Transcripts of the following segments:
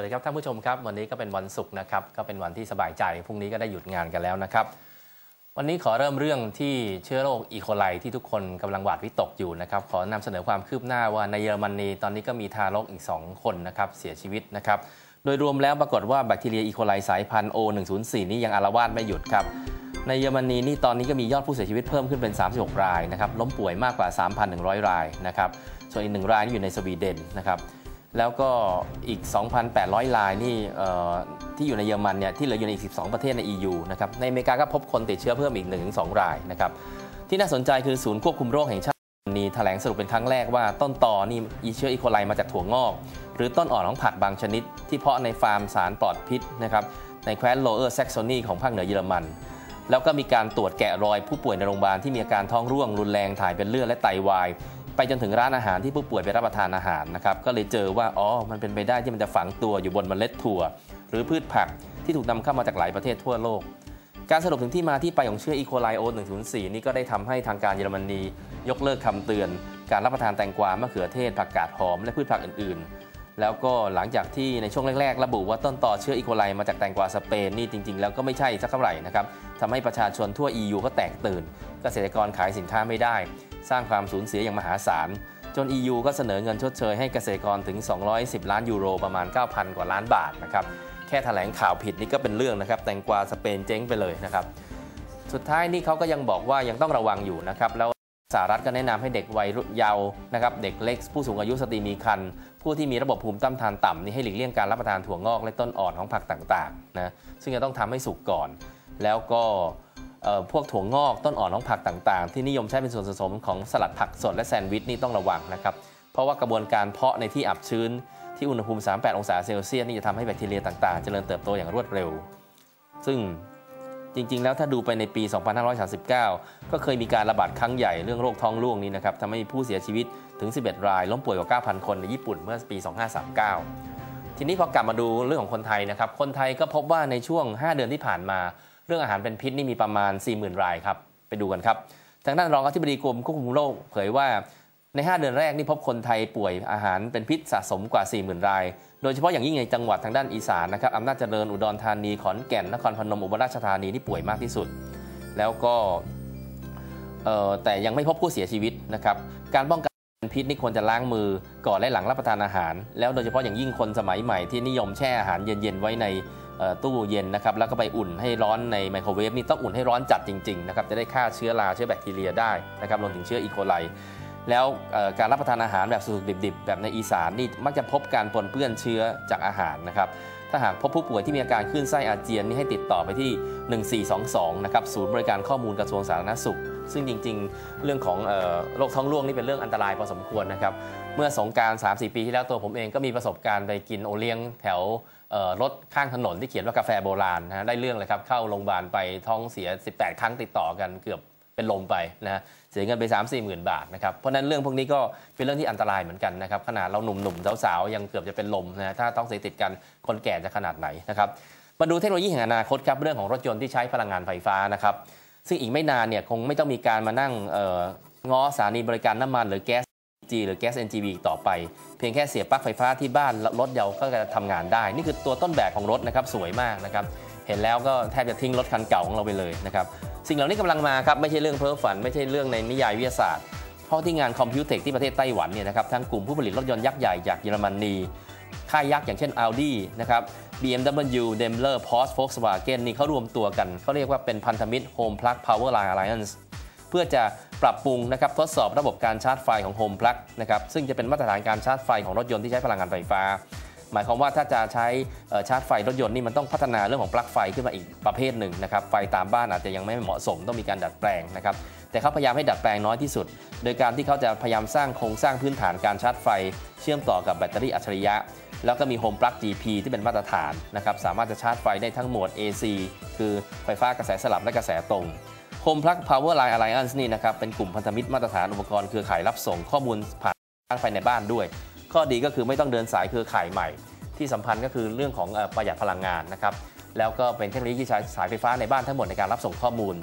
วัสดีครับท่านผู้ชมครับ วันนี้ก็เป็นวันศุกร์นะครับ ก็เป็นวันที่สบายใจ พรุ่งนี้ก็ได้หยุดงานกันแล้วนะครับ วันนี้ขอเริ่มเรื่องที่เชื้อโรคอีโคไลที่ทุกคนกำลังหวาดวิตกอยู่นะครับ ขอนำเสนอความคืบหน้าว่าในเยอรมนีตอนนี้ก็มีทารกอีก 2 คนนะครับเสียชีวิตนะครับ โดยรวมแล้วปรากฏว่าแบคทีเรียอีโคไลสายพันธุ์ O104 นี้ยังอารวาสไม่หยุดครับในเยอรมนีนี่ตอนนี้ก็มียอดผู้เสียชีวิตเพิ่มขึ้นเป็น 36 รายนะครับล้มป่วยมากกว่า 3,100 รายนะครับส่วนอีกหนึ่งรายอยู่ในสวีเดนนะครับ แล้วก็อีก 2,800รายนี่ที่อยู่ในเยอรมันเนี่ยที่เหลืออยู่ในอีก 12 ประเทศใน EU นะครับในอเมริกาก็พบคนติดเชื้อเพิ่มอีก 1-2 รายนะครับที่น่าสนใจคือศูนย์ควบคุมโรคแห่งชาตินี้แถลงสรุปเป็นครั้งแรกว่าต้นตอนี่อีเชื้ออีโคไลมาจากถั่วงอก หรือต้นอ่อนของผักบางชนิด ที่เพาะในฟาร์มสารปลอดพิษนะครับในแคว้นโลเออร์แซกซอนีของภาคเหนือเยอรมันแล้วก็มีการตรวจแกะรอยผู้ป่วยในโรงพยาบาลที่มีอาการท้องร่วงรุนแรงถ่ายเป็นเลือดและไตวาย ไปจนถึงร้านอาหารที่ผู้ป่วยไปรับประทานอาหารนะครับก็เลยเจอว่าอ๋อมันเป็นไปได้ที่มันจะฝังตัวอยู่บนเมล็ดถั่ว หรือพืชผักที่ถูกนำเข้ามาจากหลายประเทศทั่วโลก การสรุปถึงที่มาที่ไปของเชื้ออีโคไลโอ104 นี่ก็ได้ทำให้ทางการเยอรมนียกเลิกคำเตือน การรับประทานแตงกวามะเขือเทศผักกาดหอมและพืชผักอื่นๆ แล้วก็หลังจากที่ในช่วงแรกๆ ระบุว่าต้นต่อเชื้ออีโคไลมาจากแตงกวาสเปนนี่จริงๆ แล้วก็ไม่ใช่สักเท่าไหร่นะครับทำให้ประชาชนทั่ว EU ก็แตกตื่น เกษตรกรขายสินค้าไม่ได้ สร้างความสูญเสียอย่างมหาศาล จน EU ก็เสนอเงินชดเชยให้เกษตรกรถึง 210 ล้านยูโรประมาณ 9,000 กว่าล้านบาทนะครับแค่ถแถลงข่าวผิดนี่ก็เป็นเรื่องนะครับแตงกวาสเปนเจ๊งไปเลยนะครับสุดท้ายนี่เขาก็ยังบอกว่ายังต้องระวังอยู่นะครับแล้วสหรัฐก็แนะนำให้เด็กวัยเยาว์นะครับเด็กเล็กผู้สูงอายุสตรีมีครรภ์ผู้ที่มีระบบภูมิต้านทานต่ำนี่ให้หลีกเลี่ยงการรับประทานถั่วงอกและต้นอ่อนของผักต่างๆนะซึ่งจะต้องทำให้สุกก่อน แล้วก็ พวกถั่วงอกต้นอ่อนของผักต่างๆ ที่นิยมใช้เป็นส่วนผสมของสลัดผักสดและแซนด์วิชนี่ต้องระวังนะครับ เพราะว่ากระบวนการเพาะในที่อับชื้นที่อุณหภูมิ 38 องศาเซลเซียสนี่จะทำให้แบคทีเรียต่างๆ เจริญเติบโตอย่างรวดเร็ว ซึ่งจริง ๆ แล้วถ้าดูไปในปี 2539 ก็เคยมีการระบาดครั้งใหญ่เรื่องโรคท้องร่วงนี้นะครับทำให้ผู้เสียชีวิตถึง 11 ราย ล้มป่วยกว่า 9,000 คนในญี่ปุ่นเมื่อปี 2539 ทีนี้พอกลับมาดูเรื่องของคนไทยนะครับ คนไทยก็พบว่าในช่วง 5 เดือนที่ผ่านมา รื่องอาหารเป็นพิษนี่มีประมาณ 40,000 รายครับ ไปดูกันครับ ทางด้านรองอธิบดีกรมควบคุมโรคเผยว่าใน 5 เดือนแรกนี่พบคนไทยป่วยอาหารเป็นพิษสะสมกว่า 40,000 ราย โดยเฉพาะอย่างยิ่งในจังหวัดทางด้านอีสานนะครับอำนาจเจริญอุดรธานีขอนแก่นนครพนมอุบลราชธานีที่ป่วยมากที่สุด แล้วก็แต่ยังไม่พบผู้เสียชีวิตนะครับการป้องกันพิษนี่ควรจะล้างมือก่อนและหลังรับประทานอาหาร แล้วโดยเฉพาะอย่างยิ่งคนสมัยใหม่ที่นิยมแช่อาหารเย็นๆไว้ใน ตู้เย็นนะครับแล้วก็ไปอุ่นให้ร้อนในไมโครเวฟนี่ต้องอุ่นให้ร้อนจัดจริงๆนะครับจะได้ฆ่าเชื้อราเชื้อแบคทีเรียได้นะครับรวมถึงเชื้ออีโคไลแล้วการรับประทานอาหารแบบสุกดิบๆ แบบในอีสานนี่มักจะพบการปนเปื้อนเชื้อจากอาหารนะครับถ้าหากพบผู้ป่วยที่มีอาการคลื่นไส้อาเจียนนี่ให้ติดต่อไปที่ 1422นะครับศูนย์บริการข้อมูลกระทรวงสาธารณสุข ซึ่งจริงๆ เรื่องของโรคท้องร่วงนี่เป็นเรื่องอันตรายพอสมควรนะครับเมื่อสงการ 3-4 ปีที่แล้วตัวผมเองก็มีประสบการณ์ไปกินโอเลี้ยงแถว รถข้างถนนที่เขียนว่ากาแฟโบราณนะได้เรื่องเลยครับเข้าโรงพยาบาลไปท้องเสีย 18 ครั้งติดต่อกันเกือบเป็นลมไปนะเสียเงินไป 3 4หมื่นบาทนะครับเพราะนั้นเรื่องพวกนี้ก็เป็นเรื่องที่อันตรายเหมือนกันนะครับขนาดเราหนุ่มๆสาวๆยังเกือบจะเป็นลมนะถ้าต้องเสียติดกันคนแก่จะขนาดไหนนะครับมาดูเทคโนโลยีแห่งอนาคตครับเรื่องของรถยนต์ที่ใช้พลังงานไฟฟ้านะครับซึ่งอีกไม่นานเนี่ยคงไม่ต้องมีการมานั่งง้อสถานีบริการน้ำมันหรือแก๊ส LPG หรือแก๊ส NGV ต่อไป เพียงแค่เสียบปลั๊กไฟฟ้าที่บ้านรถเยาก็จะทำงานได้ นี่คือตัวต้นแบบของรถนะครับสวยมากนะครับเห็นแล้วก็แทบจะทิ้งรถคันเก่าของเราไปเลยนะครับสิ่งเหล่านี้กำลังมาครับไม่ใช่เรื่องเพ้อฝัน ไม่ใช่เรื่องในนิยายวิทยาศาสตร์ เพราะที่งานคอมพิวเทคที่ประเทศไต้หวันเนี่ยนะครับทั้งกลุ่มผู้ผลิตรถยนต์ยักษ์ใหญ่จากเยอรมนีค่ายยักษ์อย่างเช่น Audi นะครับ BMW Daimler Porsche Volkswagen นี่เขารวมตัวกันเขาเรียกว่าเป็นพันธมิตร Home Plug Power Line Alliance เพื่อจะปรับปรุงนะครับทดสอบระบบการชาร์จไฟของ Home Plug นะครับซึ่งจะเป็นมาตรฐานการชาร์จไฟของรถยนต์ที่ใช้พลังงานไฟฟ้า หมายความว่าถ้าจะใช้ชาร์จไฟรถยนต์นี่มันต้องพัฒนาเรื่องของปลั๊กไฟขึ้นมาอีกประเภทหนึ่งนะครับไฟตามบ้านอาจจะยังไม่เหมาะสมต้องมีการดัดแปลงนะครับแต่เขาพยายามให้ดัดแปลงน้อยที่สุด โดยการที่เขาจะพยายามสร้างโครงสร้างพื้นฐานการชาร์จไฟ เชื่อมต่อกับแบตเตอรี่อัจฉริยะ แล้วก็มีโฮมปลั๊ก GP ที่เป็นมาตรฐานนะครับสามารถจะชาร์จไฟได้ทั้งโหมด AC คือไฟฟ้ากระแสสลับและกระแสตรง Home Plug Power Line Alliance นี่นะครับเป็นกลุ่มพันธมิตรมาตรฐานอุปกรณ์เครือข่ายรับส่งข้อมูลผ่านการไฟในบ้านด้วย ข้อดีก็คือไม่ต้องเดินสายเครือข่ายใหม่ ที่สำคัญก็คือเรื่องของประหยัดพลังงานนะครับแล้วก็เป็นเทคโนโลยีที่ใช้สายไฟฟ้าในบ้านทั้งหมดในการรับส่งข้อมูล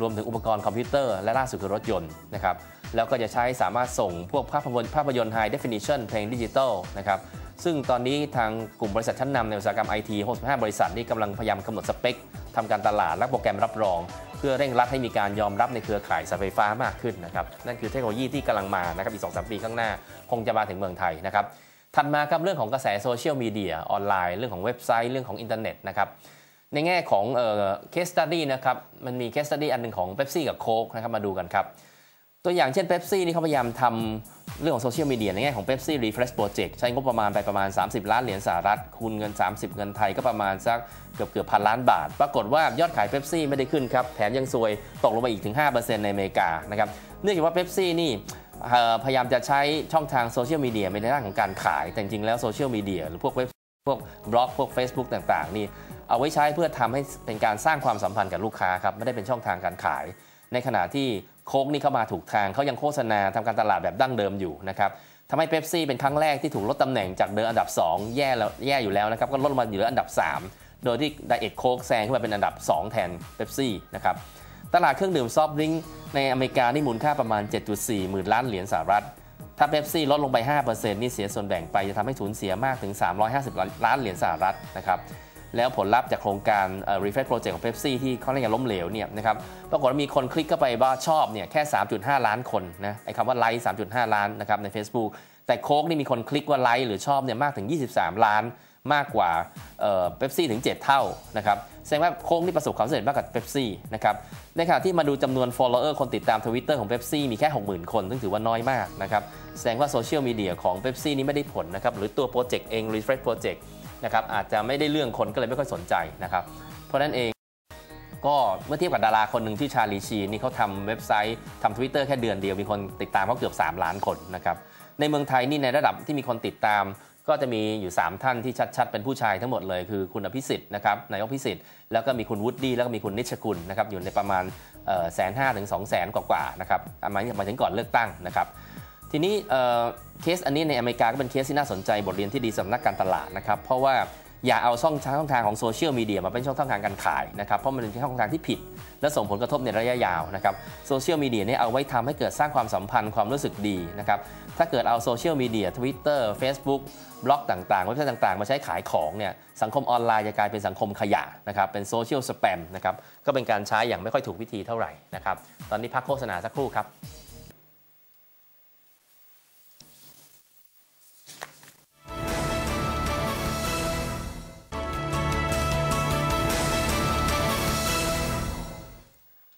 รวมถึงอุปกรณ์คอมพิวเตอร์และล่าสุดคือรถยนต์นะครับแล้วก็จะใช้สามารถส่งพวกภาพยนตร์ภาพยนตร์ High Definition เพลงดิจิตอลนะครับซึ่งตอนนี้ทางกลุ่มบริษัทชั้นนำในอุตสาหกรรมไอที65 บริษัทนี่กำลังพยายามกำหนดสเปค ทำการตลาดและโปรแกรมรับรอง เพื่อเร่งรัดให้มีการยอมรับในเครือข่ายสายไฟฟ้ามากขึ้นนะครับนั่นคือเทคโนโลยีที่กำลังมานะครับอีก 2-3 ปีข้างหน้า คงจะมาถึงเมืองไทยนะครับถัดมาครับเรื่องของกระแสโซเชียลมีเดียออนไลน์เรื่องของเว็บไซต์เรื่องของอินเทอร์เน็ตนะครับในแง่ของเคสตัดดี้นะครับมันมีเคสตัดดี้อันหนึ่งของเบปซี่กับโค้กนะครับมาดูกันครับ ตัวอย่างเช่น Pepsi นี่เขาพยายามทำเรื่องของโซเชียลมีเดียในแง่ของ Pepsi Refresh Project ใช้งบประมาณไปประมาณ 30 ล้านเหรียญสหรัฐ คูณเงิน 30 เงินไทยก็ประมาณสักเกือบเกือบพันล้านบาท ปรากฏว่ายอดขาย Pepsi ไม่ได้ขึ้นครับ แถมยังซวยตกลงไปอีกถึง 5%ในอเมริกานะครับเนื่องจากว่า Pepsi นี่เอ่พยายามจะใช้ช่องทางโซเชียลมีเดียในด้านของการขาย แต่จริงแล้วโซเชียลมีเดียหรือพวกเว็บพวกบล็อกพวก Facebook ต่างๆ นี่เอาไว้ใช้เพื่อทำให้เป็นการสร้างความสัมพันธ์กับลูกค้าครับไม่ได้เป็นช่องทางการขาย ในขณะที่ โค้กนี่เข้ามาถูกทางเขายังโฆษณาทำการตลาดแบบดั้งเดิมอยู่นะครับทำให้เ e ปซี่เป็นครั้งแรกที่ถูกลดตำแหน่งจากเดิมอันดับ 2 แย่แล้วแย่อยู่แล้วนะครับก็ลดลงมาเหลืออันดับ 3 โดยที่ไดเอทโค้กแซงขึ้นมาเป็นอันดับ 2 แทนเ e ปซี่นะครับตลาดเครื่องดื่มซอฟต์ดริงก์ในอเมริกานี่มูลค่าประมาณ 7.4 หมื่นล้านเหรียญสหรัฐ ถ้าเ e ปซี่ลดลงไป 5%นี่เสียส่วนแบ่งไปจะทำให้สูญเสียมากถึง 350 ล้านเหรียญสหรัฐนะครับ แล้วผลลัพธ์จากโครงการ Refresh Project ของ Pepsi ที่ค่อนข้างล้มเหลวเนี่ยนะครับปรากฏว่ามีคนคลิกเข้าไปว่าชอบเนี่ยแค่ 3.5 ล้านคนนะไอ้คำว่าไลค์3.5 ล้านนะครับใน Facebook แต่โค้กนี่มีคนคลิกว่าไลค์หรือชอบเนี่ยมากถึง 23 ล้านมากกว่าเป๊ปซี่ถึง 7 เท่านะครับแสดงว่าโค้กนี่ประสบความสำเร็จมากกว่าเป๊ปซี่นะครับในขณะที่มาดูจำนวน follower คนติดตาม Twitter ของเป๊ปซี่มีแค่ 60,000 คน ซึ่งถือว่าน้อยมากนะครับแสดงว่าโซเชียลมีเดียของเป๊ปซี่นี้ไม่ได้ผลนะครับหรือตัวโปรเจกต์เอง Refresh Project นะครับอาจจะไม่ได้เรื่องคนก็เลยไม่ค่อยสนใจนะครับเพราะนั้นเองก็เมื่อเทียบกับดาราคนหนึ่งที่ชาลีชีนี่เขาทำเว็บไซต์ทำทวิตเตอร์แค่เดือนเดียวมีคนติดตามเขาเกือบ 3 ล้านคนนะครับในเมืองไทยนี่ในระดับที่มีคนติดตาม ก็จะมีอยู่ 3 ท่านที่ชัดๆ เป็นผู้ชายทั้งหมดเลยคือคุณอภิสิทธิ์นะครับนายกพิสิทธิ์แล้วก็มีคุณวุฒิแล้วก็มีคุณนิชกุลนะครับอยู่ในประมาณแสนห้าถึงสองแสนกว่าๆนะครับมาถึงก่อนเลือกตั้งนะครับ ทีนี้เคสอันนี้ในอเมริกาก็เป็นเคสที่น่าสนใจบทเรียนที่ดีสำหรับนักการตลาดนะครับ เพราะว่าอย่าเอาช่องช่องทางของโซเชียลมีเดียมาเป็นช่องทางการขายนะครับ เพราะมันเป็นช่องทางที่ผิด และส่งผลกระทบในระยะยาวนะครับโซเชียลมีเดียนี่เอาไว้ทำให้เกิดสร้างความสัมพันธ์ความรู้สึกดีนะครับถ้าเกิดเอาโซเชียลมีเดียทวิตเตอร์เฟซบุ๊กบล็อกต่างๆเว็บไซต์ต่างๆ มาใช้ขายของเนี่ยสังคมออนไลน์จะกลายเป็นสังคมขยะนะครับเป็นโซเชียลสแปมนะครับก็เป็นการใช้อย่างไม่ค่อยถูกวิธีเท่าไหร่นะครับตอนนี้พักโฆษณาสักครู่ครับ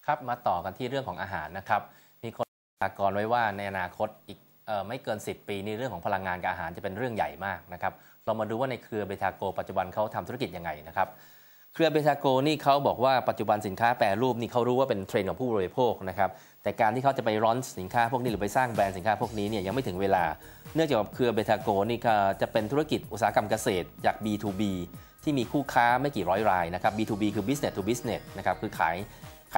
ครับมาต่อกันที่เรื่องของอาหารนะครับ มีคนพยากรณ์ไว้ว่าในอนาคตอีกไม่เกิน 10 ปีนี้เรื่องของพลังงานกับอาหารจะเป็นเรื่องใหญ่มากนะครับ เรามาดูว่าในเครือเบทาโก ปัจจุบันเขาทำธุรกิจยังไงนะครับ เครือเบทาโกนี่เขาบอกว่าปัจจุบันสินค้าแปรรูปนี่เขารู้ว่าเป็นเทรนด์ของผู้บริโภคนะครับ แต่การที่เขาจะไปร้อนสินค้าพวกนี้หรือไปสร้างแบรนด์สินค้าพวกนี้เนี่ยยังไม่ถึงเวลา เนื่องจากเครือเบทาโกนี่จะเป็นธุรกิจอุตสาหกรรมเกษตรจาก B2B ที่มีคู่ค้าไม่กี่ร้อยรายนะครับ B2B คือ business to business นะครับคือขาย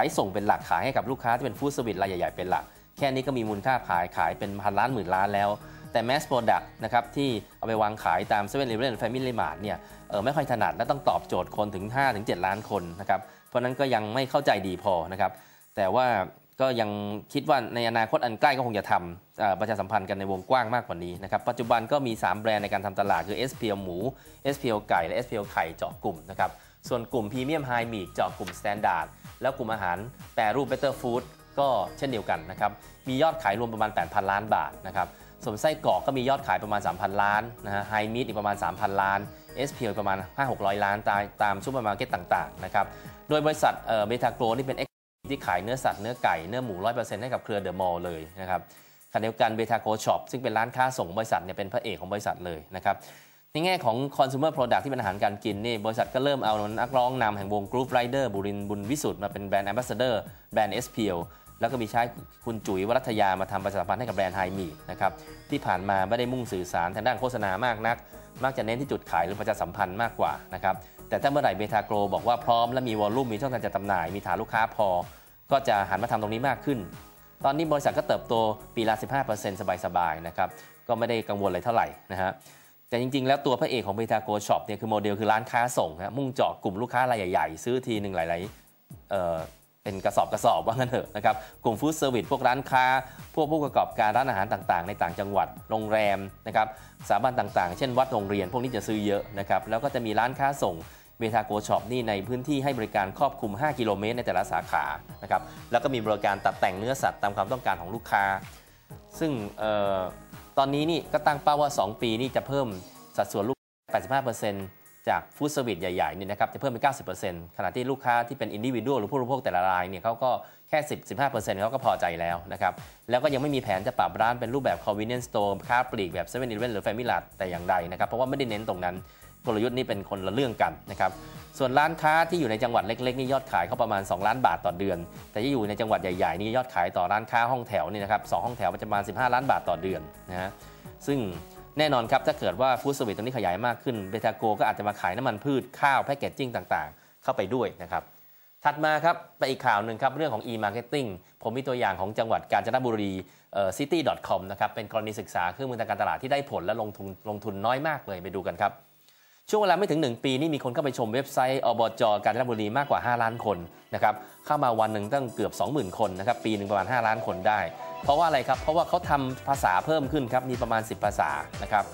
ขายส่งเป็นหลักขายให้กับลูกค้าที่เป็นฟู้ดเซอร์วิสรายใหญ่ๆเป็นหลัก แค่นี้ก็มีมูลค่าขายขายเป็นพันล้านหมื่นล้านแล้ว แต่ mass product นะครับที่เอาไปวางขายตาม7 e เ e ่ e อ Family Mart เนี่ยเออไม่ค่อยถนัดและต้องตอบโจทย์คนถึง 5-7 ล้านคนนะครับเพราะนั้นก็ยังไม่เข้าใจดีพอนะครับแต่ว่าก็ยังคิดว่าในอนาคตอันใกล้ก็คงจะทำประชาสัมพันธ์กันในวงกว้างมากกว่านี้นะครับปัจจุบันก็มี 3 แบรนด์ในการทำตลาดคือ SPL หมู SPL ไก่และ SPL ไข่เจาะกลุ่มนะครับ ส่วนกลุ่มพรีเมียมไฮมีดเจาะกลุ่ม Standard แล้วกลุ่มอาหารแปรรูป Better Food ก็เช่นเดียวกันนะครับ มียอดขายรวมประมาณ 8,000 ล้านบาทนะครับ ส่วนไส้กรอกก็มียอดขายประมาณ 3,000 ล้านนะฮะ ไฮมิดอีกประมาณ 3,000 ล้าน SPL ประมาณ 5-600 ล้านตามตามซูเปอร์มาร์เก็ตต่างๆนะครับ โดยบริษัทเบทาโกรนี่เป็นเอ็กที่ขายเนื้อสัตว์เนื้อไก่เนื้อหมู 100%ให้กับเครือเดอะมอลล์เลยนะครับขณะเดียวกันเบทาโกช็อปซึ่งเป็นร้านค้าส่งบริษัทเนี่ยเป็นพระเอกของบริษัทเลยนะครับ ในแง่ของ consumer product ที่เป็นอาหารการกินนี่บริษัทก็เริ่มเอานักร้องนำแห่งวงกรุ๊ปไรเดอร์บุรินบุญวิสุทธ์มาเป็นแบรนด์แอมบาสเดอร์แบรนด์ SPL แล้วก็มีใช้คุณจุ๋ยวรัตยามาทำประชาสัมพันธ์ให้กับแบรนด์ไฮมีนะครับที่ผ่านมาไม่ได้มุ่งสื่อสารทางด้านโฆษณามากนัก มักจะเน้นที่จุดขายหรือประชาสัมพันธ์มากกว่านะครับแต่ถ้าเมื่อไหร่เบทาโกรบอกว่าพร้อมและมีวอลลุ่มมีช่องทางจะจำหน่ายมีฐานลูกค้าพอ ก็จะหันมาทำตรงนี้มากขึ้น ตอนนี้บริษัทก็เติบโตปีละ 15%สบายๆนะครับก็ไม่ได้กังวลอะไรเท่าไหร่นะฮะ แต่จริง ๆ แล้วตัวพระเอกของเบทาโกช็อปเนี่ยคือโมเดลคือร้านค้าส่งนะมุ่งเจาะกลุ่มลูกค้ารายใหญ่ ๆ ซื้อทีหนึ่งหลายๆเอ่อเป็นกระสอบกระสอบว่างั้นเถอะนะครับกลุ่มฟู้ดเซอร์วิสพวกร้านค้า พวกผู้ประกอบการร้านอาหารต่างๆ ในต่างจังหวัดโรงแรมนะครับสถาบันต่างๆ เช่นวัดโรงเรียนพวกนี้จะซื้อเยอะนะครับแล้วก็จะมีร้านค้าส่งเบทาโกช็อปนี่ในพื้นที่ให้บริการครอบคลุม 5 กิโลเมตรในแต่ละสาขานะครับแล้วก็มีบริการตัดแต่งเนื้อสัตว์ตามความต้องการของลูกค้า ซึ่งเออ ตอนนี้นี่ก็ตั้งเป้าว่า 2 ปีนี่จะเพิ่มสัดส่วนลูก 85%จากฟู้ดเซอร์วิสใหญ่ๆนี่นะครับจะเพิ่มเป็น 90%ขณะที่ลูกค้าที่เป็นอินดิวิ u a l หรือผู้บริโภคแต่ละรายเนี่ยเขาก็แค่ 10-15%เขาก็พอใจแล้วนะครับ แล้วก็ยังไม่มีแผนจะปรับร้านเป็นรูปแบบ convenience store ค้าปลีกแบบ7 e เ e ่ e อหรือ Family Mart แต่อย่างใดนะครับ เพราะว่าไม่ได้เน้นตรงนั้นกลยุทธ์นี้เป็นคนละเรื่องกันนะครับ ส่วนร้านค้าที่อยู่ในจังหวัดเล็กๆนี่ยอดขายเขาประมาณ 2 ล้านบาทต่อเดือน แต่ที่อยู่ในจังหวัดใหญ่ๆนี่ยอดขายต่อร้านค้าห้องแถวนี่นะครับสห้องแถวประมาณ 15 ล้านบาทต่อเดือนนะฮะซึ่งแน่นอนครับถ้าเกิดว่าฟู้ดเซอร์วิสตรงนี้ขยายมากขึ้นเบทาโกก็อาจจะมาขายน้ำมันพืชข้าวแพคเกจจิ้งต่างๆ เข้าไปด้วยนะครับถัดมาครับไปอีกข่าวหนึ่งครับเรื่องของ e-marketing ผมมีตัวอย่างของจังหวัดกาญจนบุรีเอ่อ city.com นะครับเป็นกรณีศึกษาเครื่องมือทางการตลาดที่ได้ผลและลงทุนลงทุนน้อยมากเลยไปดูกันครับ ช่วงเวลาไม่ถึง 1 ปีนี่มีคนเข้าไปชมเว็บไซต์อบจกาญจนบุรีมากกว่า 5 ล้านคนนะครับเข้ามาวันหนึ่งตั้งเกือบ 20,000 คนนะครับปีหนึ่งประมาณ 5 ล้านคนได้ เพราะว่าอะไรครับเพราะว่าเขาทำภาษาเพิ่มขึ้นครับมีประมาณ 10 ภาษานะครับ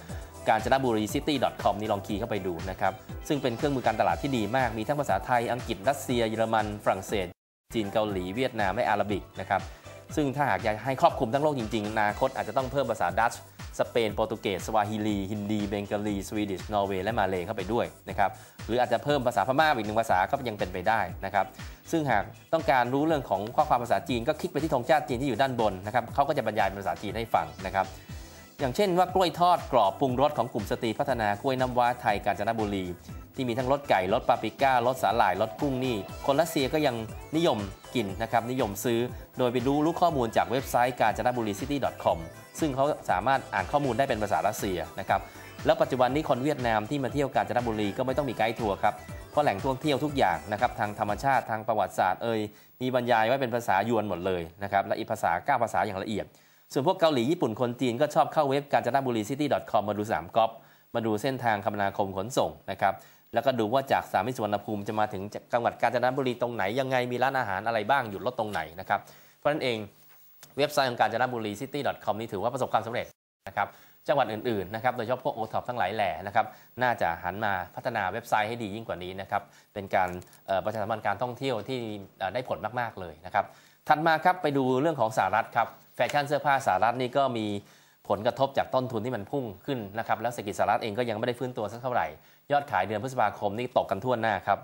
กาญจนบุรี city.com นี่ลองคีย์เข้าไปดูนะครับซึ่งเป็นเครื่องมือการตลาดที่ดีมากมีทั้งภาษาไทยอังกฤษรัสเซียเยอรมันฝรั่งเศส จีนเกาหลีเวียดนามและอาหรับิกนะครับซึ่งถ้าหากอยากให้ครอบคลุมทั้งโลกจริงๆอนาคตอาจจะต้องเพิ่มภาษาดัตช์ สเปน โปรตุเกส สวาฮิลี ฮินดี เบงกาลี สวีดิช นอร์เวย์ และมาเลเข้าไปด้วยนะครับ หรืออาจจะเพิ่มภาษาพม่าอีกหนึ่งภาษาก็ยังเป็นไปได้นะครับ ซึ่งหากต้องการรู้เรื่องของข้อความภาษาจีนก็คลิกไปที่ธงชาติจีนที่อยู่ด้านบนนะครับเขาก็จะบรรยายเป็นภาษาจีนให้ฟังนะครับอย่างเช่นว่ากล้วยทอดกรอบปรุงรสของกลุ่มสตรีพัฒนากล้วยน้ำว้าไทยกาญจนบุรี ที่มีทั้งรสไก่รสปาปริก้ารสสาหร่ายรสกุ้งนี่ คนรัสเซียก็ยังนิยมกินนะครับ นิยมซื้อ โดยไปดูรู้ข้อมูลจากเว็บไซต์กาญจนบุรี city com ซึ่งเขาสามารถอ่านข้อมูลได้เป็นภาษารัสเซียนะครับ แล้วปัจจุบันนี้คนเวียดนามที่มาเที่ยวกาญจนบุรีก็ไม่ต้องมีไกด์ทัวร์ครับ เพราะแหล่งท่องเที่ยวทุกอย่างนะครับทางธรรมชาติทางประวัติศาสตร์เอ่ย มีบรรยายไว้เป็นภาษายวนหมดเลยนะครับ และอีกภาษา 9 ภาษาอย่างละเอียด ส่วนพวกเกาหลีญี่ปุ่นคนจีนก็ชอบเข้าเว็บกาญจนบุรี city com มาดูสนามกอล์ฟมาดูเส้นทางคมนาคมขนส่งนะครับ แล้วก็ดูว่าจากสามิสุวรรณภูมิจะมาถึงจังหวัดกาญจนบุรีตรงไหนยังไงมีร้านอาหารอะไรบ้างหยุดรถตรงไหนนะครับเพราะนั้นเองเว็บไซต์ของกาญจนบุรี city com นี่ถือว่าประสบความสำเร็จนะครับจังหวัดอื่นๆนะครับโดยเฉพาะพวกโอท็อปทั้งหลายแหล่นะครับน่าจะหันมาพัฒนาเว็บไซต์ให้ดียิ่งกว่านี้นะครับเป็นการประชาสัมพันธ์การท่องเที่ยวที่ได้ผลมากๆเลยนะครับถัดมาครับไปดูเรื่องของสหรัฐครับแฟชั่นเสื้อผ้าสหรัฐนี่ก็มีผลกระทบจากต้นทุนที่มันพุ่งขึ้นนะครับแล้วเศรษฐกิจสหรัฐเองก็ยังไม่ได้ฟื้นตัวสักเท่าไหร่ ยอดขายเดือนพฤษภาคมนี่ตกกันทั่วหน้าครับ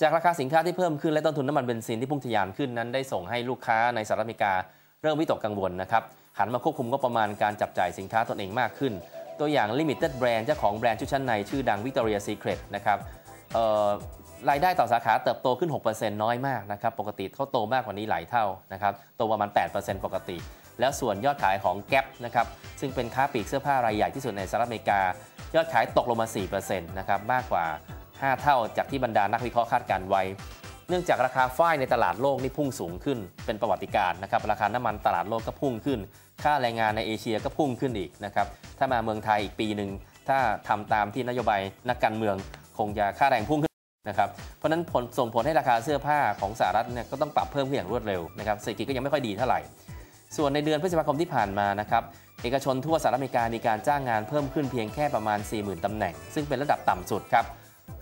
จากราคาสินค้าที่เพิ่มขึ้นและต้นทุนน้ำมันเบนซินที่พุ่งทะยานขึ้นนั้นได้ส่งให้ลูกค้าในสหรัฐอเมริกา เริ่มวิตกกังวลนะครับหันมาควบคุมก็ประมาณการจับจ่ายสินค้าตนเองมากขึ้น ตัวอย่าง Limited Brand เจ้าของแบรนด์ชุดชั้นในชื่อดัง Victoria Secret นะครับรายได้ต่อสาขาเติบโตขึ้น 6%น้อยมากนะครับ ปกติเขาโตมากกว่านี้หลายเท่านะครับ โตประมาณ 8%ปกติ แล้วส่วนยอดขายของ Gap นะครับซึ่งเป็นค้าปลีกเสื้อผ้ารายใหญ่ที่สุดในสหรัฐอเมริกา ยอดขายตกลงมา 4%นะครับมากกว่า 5 เท่าจากที่บรรดานักวิเคราะห์คาดการไว้ เนื่องจากราคาฝ้ายในตลาดโลกนี่พุ่งสูงขึ้น เป็นประวัติการณ์นะครับราคาน้ำมันตลาดโลกก็พุ่งขึ้น ค่าแรงงานในเอเชียก็พุ่งขึ้นอีกนะครับถ้ามาเมืองไทยอีกปีหนึ่งถ้าทำตามที่นโยบายนักการเมืองคงจะค่าแรงพุ่งขึ้นนะครับ เพราะฉะนั้นผลส่งผลให้ราคาเสื้อผ้าของสหรัฐเนี่ยก็ต้องปรับเพิ่มขึ้นอย่างรวดเร็วนะครับเศรษฐกิจก็ยังไม่ค่อยดีเท่าไหร่ ส่วนในเดือนพฤษภาคมที่ผ่านมานะครับเอกชนทั่วสหรัฐอเมริกามีการจ้างงานเพิ่มขึ้นเพียงแค่ประมาณ 40,000 ตำแหน่ง ซึ่งเป็นระดับต่ำสุดครับ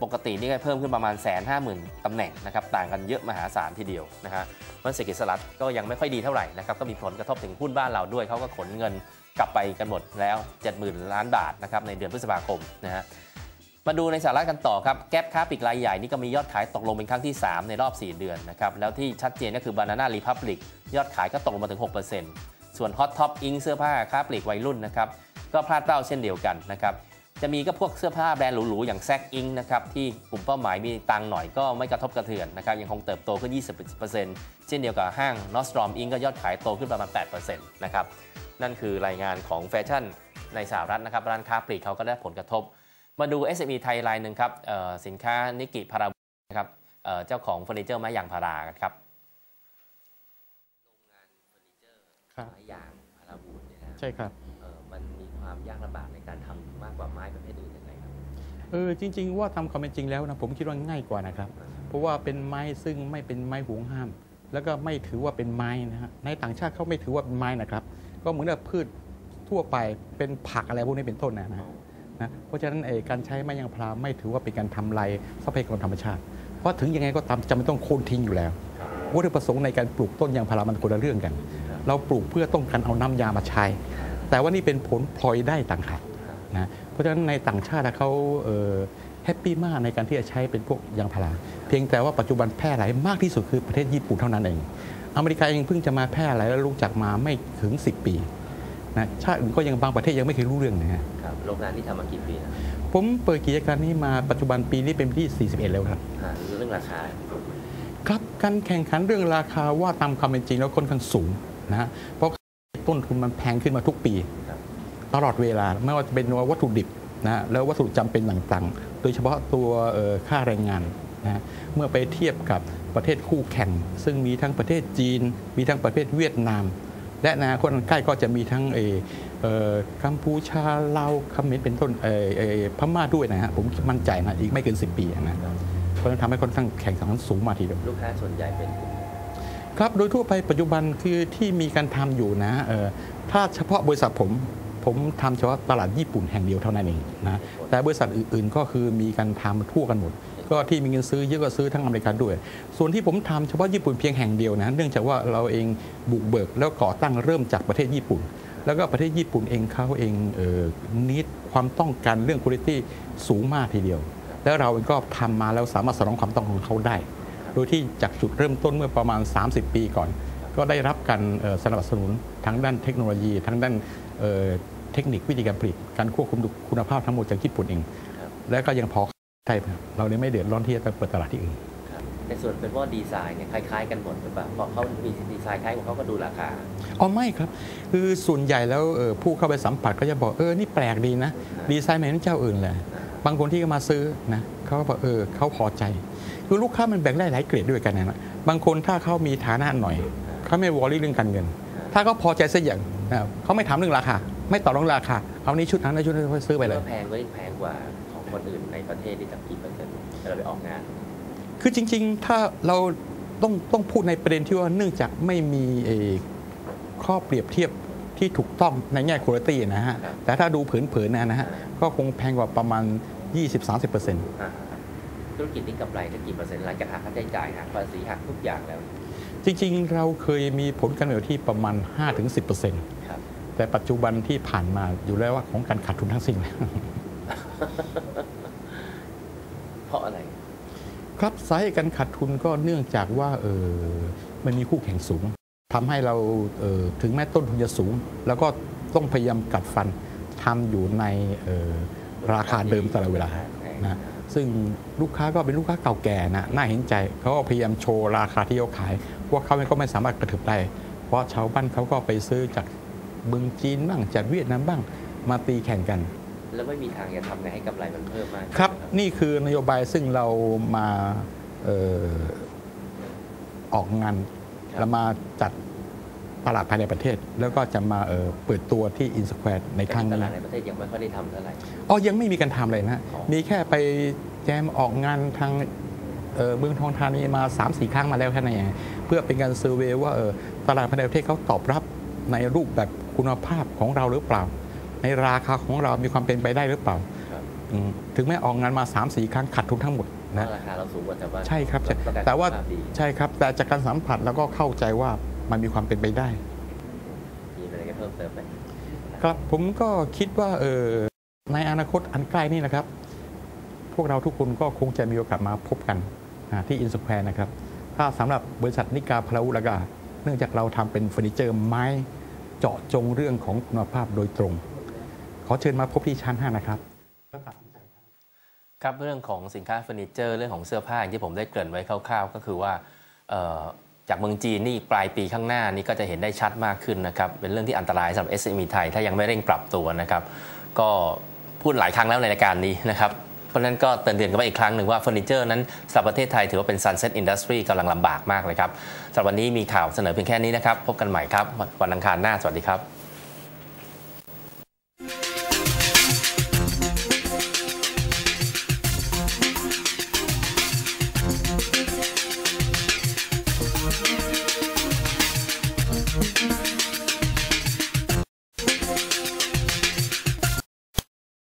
ปกตินี่ก็เพิ่มขึ้นประมาณแสนห้าหมื่นตำแหน่งนะครับต่างกันเยอะมหาศาลทีเดียวนะฮะเพราะเศรษฐกิจสหรัฐก็ยังไม่ค่อยดีเท่าไหร่นะครับก็มีผลกระทบถึงหุ้นบ้านเราด้วยเขาก็ขนเงินกลับไปกันหมดแล้ว 70,000 ล้านบาทนะครับในเดือนพฤษภาคมนะฮะ มาดูในสหรัฐกันต่อครับ แก๊ปค้าปลีกรายใหญ่นี่ก็มียอดขายตกลงเป็นครั้งที่ 3 ในรอบ 4 เดือนนะครับ แล้วที่ชัดเจนก็คือ Banana Republic ยอดขายก็ตกลงมาถึง 6%ส่วน Hot Top Inc เสื้อผ้าค้าปลีกวัยรุ่นนะครับ ก็พลาดเป้าเช่นเดียวกันนะครับ จะมีก็พวกเสื้อผ้าแบรนด์หรูๆ อย่างแซกอิงนะครับ ที่กลุ่มเป้าหมายมีตังหน่อยก็ไม่กระทบกระเทือนนะครับยังคงเติบโตขึ้น 20%เช่นเดียวกับห้าง Nordstrom Inc ก็ยอดขายโตขึ้นประมาณ 8%นะครับนั่นคือรายงานของแฟชั่นในสหรัฐนะครับร้านค้าปลีกเขาก็ได้ผลกระทบ มาดู SME ไทยรายหนึ่งครับเอ่อสินค้านิกิพาราบุนะครับเอ่อเจ้าของเฟอร์นิเจอร์ไม้ยางพารากันครับโรงงานเฟอร์นิเจอร์ครับไม้ยางพาราบูนเนี่ยนะใช่ครับเอ่อมันมีความยากลำบากในการทำมากกว่าไม้ประเภทอื่นยังไงครับเออจริง ๆ ว่าทำความเป็นจริงแล้วนะผมคิดว่าง่ายกว่านะครับ เพราะว่าเป็นไม้ซึ่งไม่เป็นไม้ห่วงห้าม แล้วก็ไม่ถือว่าเป็นไม้นะฮะในต่างชาติเขาไม่ถือว่าเป็นไม้นะครับ ก็เหมือนกับพืชทั่วไปเป็นผักอะไรพวกนี้เป็นต้นนะนะ นะเพราะฉะนั้นเอ่การใช้ไม้ยางพาราไม่ถือว่าเป็นการทำลายทรัพยากรธรรมชาติ เพราะถึงยังไงก็ตามจะไม่ต้องโค่นทิ้งอยู่แล้ววัตถุประสงค์ในการปลูกต้นยางพารามันคนละเรื่องกัน เราปลูกเพื่อต้องการเอาน้ำยามาใช้ แต่ว่านี่เป็นผลพลอยได้ต่างหากนะเพราะฉะนั้นในต่างชาติเขาแฮปปี้มากในการที่จะใช้เป็นพวกยางพารา เพียงแต่ว่าปัจจุบันแพร่หลายมากที่สุดคือประเทศญี่ปุ่นเท่านั้นเอง อเมริกาเองเพิ่งจะมาแพร่หลายและรู้จักมาไม่ถึง 10 ปี นะชาติอื่นก็ยังบางประเทศยังไม่เคยรู้เรื่องนะฮะครับโรงงานที่ทำมากี่ปีแล้วผมเปิดกิจการนี้มาปัจจุบันปีนี้เป็นปีที่41 แล้วครับอ่าเรื่องราคาครับการแข่งขันเรื่องราคาว่าตามความเป็นจริงแล้วค่อนข้างสูงนะฮะเพราะต้นทุนมันแพงขึ้นมาทุกปีครับตลอดเวลาไม่ว่าจะเป็นวัตถุดิบนะฮะแล้ววัตถุจำเป็นต่างๆ โดยเฉพาะตัวเอ่อค่าแรงงานนะฮะเมื่อไปเทียบกับประเทศคู่แข่ง ซึ่งมีทั้งประเทศจีน มีทั้งประเทศเวียดนาม และอนาคตอันใกล้ก็จะมีทั้งเอ่อเอ่อกัมพูชาลาวเขมรเป็นต้นเอ่อเอ่อพม่าด้วยนะฮะผมมั่นใจนะอีกไม่เกิน 10 ปีนะเพราะฉะนั้นทำให้ค่อนข้างแข่งขันสูงมาทีเดียวลูกค้าส่วนใหญ่เป็นกลุ่มครับโดยทั่วไปปัจจุบันคือที่มีการทำอยู่นะเอ่อถ้าเฉพาะบริษัทผมผมทำเฉพาะตลาดญี่ปุ่นแห่งเดียวเท่านั้นเองนะแต่บริษัทอื่นๆก็คือมีการทำทั่วกันหมด ก็ที่มีเงินซื้อเยอะก็ซื้อทั้งอเมริกาด้วย ส่วนที่ผมทำเฉพาะญี่ปุ่นเพียงแห่งเดียวนะเนื่องจากว่าเราเองบุกเบิกแล้วก่อตั้งเริ่มจากประเทศญี่ปุ่น แล้วก็ประเทศญี่ปุ่นเองเขาเองเออนิดความต้องการเรื่องคุณภาพสูงมากทีเดียว แล้วเราเองก็ทำมาแล้วสามารถสนองความต้องการของเขาได้ โดยที่จากจุดเริ่มต้นเมื่อประมาณ 30 ปีก่อน ก็ได้รับการสนับสนุนทั้งด้านเทคโนโลยีทั้งด้านเเทคนิควิธีการผลิต การควบคุมคุณภาพทั้งหมดจากญี่ปุ่นเอง และก็ยังพอ ใช่ครับเราเนี่ยไม่เดือดร้อนที่จะไปเปิดตลาดที่อื่นครับในส่วนเป็นว่าดีไซน์เนี่ยคล้ายๆกันหมดหรือเปล่าเพราะเขามีดีไซน์คล้ายของเขาก็ดูราคาอ๋อไม่ครับ คือส่วนใหญ่แล้วเอ่อผู้เข้าไปสัมผัสก็จะบอกเออนี่แปลกดีนะ ดีไซน์ไม่เหมือนเจ้าอื่นเลย บางคนที่มาซื้อนะเขาก็บอกเออเขาพอใจ คือลูกค้ามันแบ่งได้หลายเกรดด้วยกันนะบางคนถ้าเขามีฐานะหน่อยเขาไม่วอรี่เรื่องการเงิน ถ้าเขาพอใจสักอย่างนะเขาไม่ถามเรื่องราคาไม่ต่อรองราคาเอานี้ชุดนั้นนะชุดนั้นเขาซื้อไปเลยก็แพงก็ยิ่งแพงกว่าของ คนอื่นในประเทศที่ตั้งกี่เปอร์เซ็นต์เวลาไปออกงาน คือจริง ๆ ถ้าเราต้องต้องพูดในประเด็นที่ว่าเนื่องจากไม่มีเอ่อข้อเปรียบเทียบที่ถูกต้องในแง่คุณภาพนะฮะครับแต่ถ้าดูเผินๆนะนะฮะ ก็คงแพงกว่าประมาณ 20-30%อ่าธุรกิจนี้กำไรได้กี่เปอร์เซ็นต์หลังจากหักค่าใช้จ่ายหักภาษีหักทุกอย่างแล้ว จริงๆ เราเคยมีผลการเงินที่ประมาณ 5-10%ครับแต่ปัจจุบันที่ผ่านมาอยู่แล้วว่าของการขาดทุนทั้งสิ้น เพราะอะไร ครับสาเหตุการขาดทุนก็เนื่องจากว่าเออมันมีคู่แข่งสูงทำให้เราเออถึงแม้ต้นทุนจะสูง แล้วก็ต้องพยายามกัดฟันทำอยู่ในเออราคาเดิมตลอดเวลานะซึ่งลูกค้าก็เป็นลูกค้าเก่าแก่นะน่าเห็นใจเขาก็พยายามโชว์ราคาที่เขาขาย ว่าเขาก็ไม่สามารถกระถึบได้ เพราะชาวบ้านเขาก็ไปซื้อจากเมืองจีนบ้างจากเวียดนามบ้างมาตีแข่งกัน แล้วไม่มีทางจะทำไงให้กำไรมันเพิ่มมากครับใช่ไหมนี่คือนโยบายซึ่งเรามาเอ่อออกงานเรามาจัดตลาดภายในประเทศ แล้วก็จะมาเอ่อเปิดตัวที่อินสแควร์ในครั้งตนี้ลาดในประเทศยังไม่ค่อยได้ทำเท่าไหร่อ๋อยังไม่มีการทำเลยนะอ๋อมีแค่ไปแจมออกงานทางเอ่อเมืองทองธานีมา 3 4 ครั้งมาแล้วแค่นั้นเองเพื่อเป็นการเซอร์เวยว่าเอ่อตลาดภายในประเทศเขาตอบรับในรูปแบบคุณภาพของเราหรือเปล่า ในราคาของเรามีความเป็นไปได้หรือเปล่าครับอืมถึงแม้ออกงานมา3 4ครั้งขาดทุนทั้งหมดเพนะราะราคาเราสูงกว่าชาวบ้านใช่ครับใช่องกรแต่ว่าคุณภพดีใช่ครับ แต่จากการสัมผัสแล้วก็เข้าใจว่ามันมีความเป็นไปได้มีอะไรจะเพิ่มเติมไหมครับผมก็คิดว่าเออในอนาคตอันใกล้นี่นะครับ พวกเราทุกคนก็คงจะมีโอกาสมาพบกันอ่าที่อินสแควร์นะครับ ถ้าสำหรับบริษัทนิกาพลาวุลากาเนื่องจากเราทำเป็นเฟอร์นิเจอร์ไม้เจาะจงเรื่องของคุณภาพโดยตรง ขอเชิญมาพบที่ชั้น 5 นะครับครับเรื่องของสินค้าเฟอร์นิเจอร์เรื่องของเสื้อผ้าอย่างที่ผมได้เกริ่นไว้คร่าวๆ ก็คือว่าจากเมืองจีนนี่ปลายปีข้างหน้านี่ก็จะเห็นได้ชัดมากขึ้นนะครับเป็นเรื่องที่อันตรายสำหรับ SME ไทยถ้ายังไม่เร่งปรับตัวนะครับ ก็พูดหลายครั้งแล้วในรายการนี้นะครับเพราะนั้นก็เตือนๆกันไว้อีกครั้งหนึ่งว่าเฟอร์นิเจอร์นั้นสำหรับประเทศไทยถือว่าเป็น sunset industry กำลังลำบากมากเลยครับสำหรับวันนี้มีข่าวเสนอเพียงแค่นี้นะครับ พบกันใหม่ครับ วันอังคารหน้าสวัสดีครับ